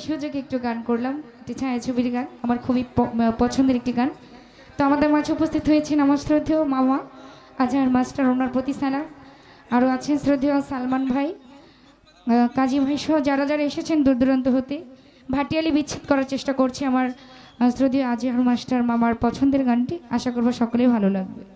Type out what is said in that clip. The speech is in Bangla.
সুযোগে একটু গান করলাম। একটি ছায়াছবির গান, আমার খুবই প- পছন্দের একটি গান। তো আমাদের মাঝে উপস্থিত হয়েছেন আমার শ্রদ্ধেয় মামা, আজহার মাস্টার ওনার প্রতি সালাম। আরও আছেন শ্রদ্ধেয় সালমান ভাই কাজী ভাই সহ যারা যারা এসেছেন দূর দূরান্ত হতে। ভাটিয়ালি বিচ্ছেদ করার চেষ্টা করছে আমার শ্রদ্ধেয় আজহার মাস্টার মামার পছন্দের গানটি। আশা করব সকলেই ভালো লাগবে।